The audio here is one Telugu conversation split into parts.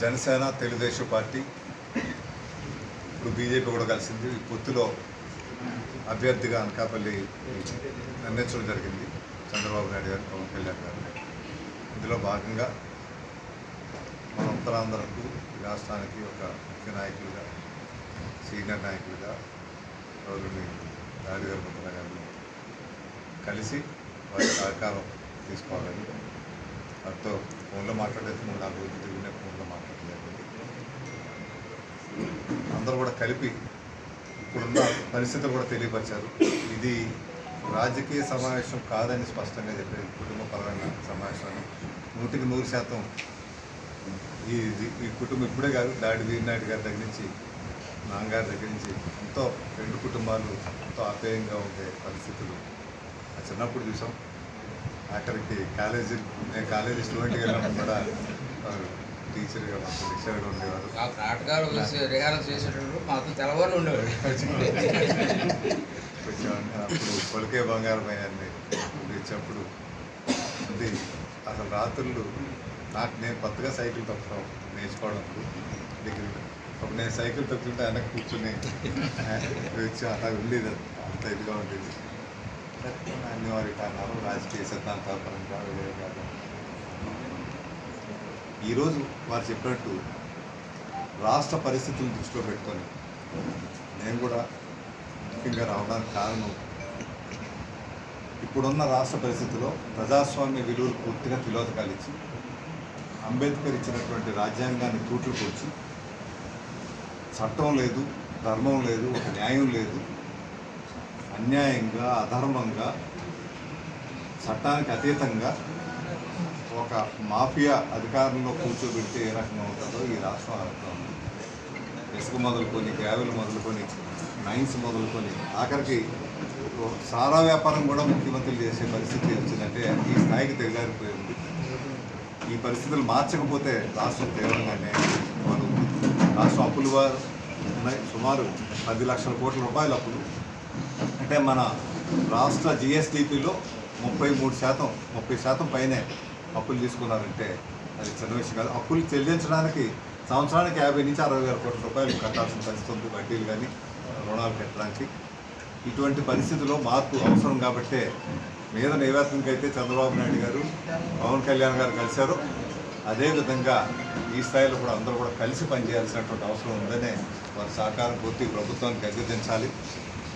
జనసేన తెలుగుదేశం పార్టీ ఇప్పుడు బీజేపీ కూడా కలిసింది. ఈ పొత్తులో అభ్యర్థిగా అనకాపల్లి నిర్ణయించడం జరిగింది. చంద్రబాబు నాయుడు గారు పవన్ కళ్యాణ్ గారు. ఇందులో భాగంగా మన ఉత్తరాంధ్రకు ఈ రాష్ట్రానికి ఒక ముఖ్య నాయకులుగా సీనియర్ నాయకులుగా రోజుని నాయుడు గారు ముద్ర గారిని కలిసి వారి సహకారం తీసుకోవాలని వారితో ఫోన్లో మాట్లాడేది మూడు నాలుగు రోజులు తిరిగిన ఫోన్లో మాట్లాడలేదు. అందరూ కూడా కలిపి ఇప్పుడున్న పరిస్థితులు కూడా తెలియపరిచారు. ఇది రాజకీయ సమావేశం కాదని స్పష్టంగా చెప్పారు. కుటుంబ పరమైన సమావేశాన్ని నూటికి నూరు శాతం ఈ ఇది- ఈ కుటుంబం ఇప్పుడే కాదు దాడి వీరినాయుడు గారి దగ్గర నుంచి నాన్నగారి దగ్గర నుంచి ఎంతో రెండు కుటుంబాలు ఎంతో ఆప్యాయంగా ఉండే పరిస్థితులు. ఆ చిన్నప్పుడు చూసాం. అక్కడికి కాలేజీ నేను కాలేజీ స్టూడెంట్గా వెళ్ళినప్పుడు కూడా టీచర్గా మాకు లెక్చర్గా ఉండేవారు. ఆ నాటకాలు రిహార్సల్ చేసేటప్పుడు మాకు ఉండేవాడు. వచ్చేవాడిని అప్పుడు పొలికే బంగారం అయ్యాన్ని ఇచ్చినప్పుడు అది అసలు రాత్రులు నాకు నేను కొత్తగా సైకిల్ తొక్కడం నేర్చుకోవడం డిగ్రీలో అప్పుడు నేను సైకిల్ తొక్కుతుంటే వెనక్కి కూర్చుని వచ్చి అలా ఉండేది. అంత ఇదిగా ఉండేది. అన్ని వారి కారణాలు రాజకీయ సిద్ధాంతాల పరంగా వేరే కాదు ఈరోజు వారు చెప్పినట్టు రాష్ట్ర పరిస్థితులను దృష్టిలో పెట్టుకొని నేను కూడా ముఖ్యంగా రావడానికి కారణం ఇప్పుడున్న రాష్ట్ర పరిస్థితిలో ప్రజాస్వామ్య విలువలు పూర్తిగా తిలోదకాలు ఇచ్చి అంబేద్కర్ ఇచ్చినటువంటి రాజ్యాంగాన్ని తూట్లు కూర్చి చట్టం లేదు ధర్మం లేదు ఒక న్యాయం లేదు అన్యాయంగా అధర్మంగా చట్టానికి అతీతంగా ఒక మాఫియా అధికారంలో కూర్చోబెడితే ఏ రకంగా ఉంటుందో ఈ రాష్ట్రం ఆ రకంగా ఉంది ఇసుక మొదలుకొని గ్రావెల్ మొదలుకొని మైన్స్ మొదలుకొని ఆఖరికి సారా వ్యాపారం కూడా ముఖ్యమంత్రులు చేసే పరిస్థితి వచ్చిందంటే ఈ స్థాయికి తెగారిపోయింది ఈ పరిస్థితులు మార్చకపోతే రాష్ట్రం తీవ్రంగానే రాష్ట్రం అప్పులు వారు ఉన్నాయి. సుమారు పది లక్షల కోట్ల రూపాయల అప్పులు అంటే మన రాష్ట్ర జిఎస్డిపిలో ముప్పై మూడు శాతం ముప్పై శాతం పైనే అప్పులు తీసుకున్నారంటే అది చిన్న విషయం కాదు. అప్పులు చెల్లించడానికి సంవత్సరానికి యాభై నుంచి అరవై వేల కోట్ల రూపాయలు కట్టాల్సిన పరిస్థితి ఉంది. వడ్డీలు కానీ రుణాలు కట్టడానికి. ఇటువంటి పరిస్థితుల్లో మార్పు అవసరం కాబట్టే మీద నైవేద్యంకి చంద్రబాబు నాయుడు గారు పవన్ కళ్యాణ్ గారు కలిశారు. అదేవిధంగా ఈ స్థాయిలో కూడా అందరూ కూడా కలిసి పనిచేయాల్సినటువంటి అవసరం ఉందనే వారి సహకారం పూర్తి ప్రభుత్వానికి అభ్యర్థించాలి.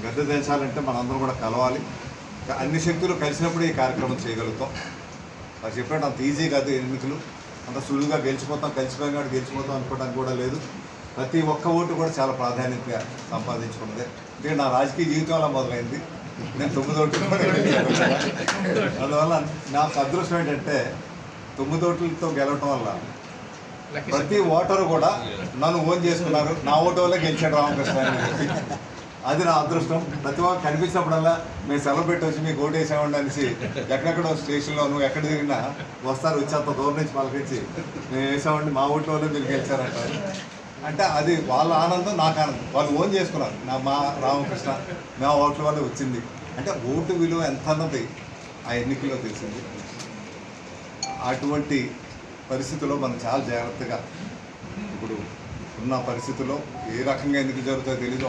గద్దె దించాలంటే మనందరం కూడా కలవాలి. అన్ని శక్తులు కలిసినప్పుడు ఈ కార్యక్రమం చేయగలుగుతాం. వారు చెప్పినట్టు అంత ఈజీ కాదు ఎన్నికలు. అంత సులువుగా గెలిచిపోతాం కలిసిపోయిన కాదు గెలిచిపోతాం అనుకోవడానికి కూడా లేదు. ప్రతి ఒక్క ఓటు కూడా చాలా ప్రాధాన్యతగా సంపాదించుకున్నదే. ఎందుకంటే నా రాజకీయ జీవితం అలా మొదలైంది. నేను తొమ్మిది ఓట్లు కూడా. అందువల్ల నాకు అదృష్టం ఏంటంటే తొమ్మిది ఓట్లతో గెలవటం వల్ల ప్రతి ఓటరు కూడా నన్ను ఓన్ చేసుకున్నారు. నా ఓటు వల్ల గెలిచాడు రామకృష్ణ అని అది నా అదృష్టం. ప్రతి ఒక్క కనిపించినప్పుడల్లా మేము సెలవు పెట్టి వచ్చి మీకు ఓటు వేసామండి అనేసి ఎక్కడెక్కడో స్టేషన్లో నువ్వు ఎక్కడ తిరిగినా వస్తారు వచ్చేంత దూరం నుంచి పలకించి మేము వేసామండి మా ఓటు వల్ల మీరు గెలిచారంటారు అంటే అది వాళ్ళ ఆనందం నాకు ఆనందం. వాళ్ళు ఓన్ చేసుకున్నారు. నా మా రామకృష్ణ మా ఓట్ల వల్ల వచ్చింది. అంటే ఓటు విలువ ఎంత అన్నది ఆ ఎన్నికల్లో తెలిసింది. అటువంటి పరిస్థితుల్లో మనం చాలా జాగ్రత్తగా ఇప్పుడు ఉన్న పరిస్థితుల్లో ఏ రకంగా ఎందుకు జరుగుతుందో తెలియదు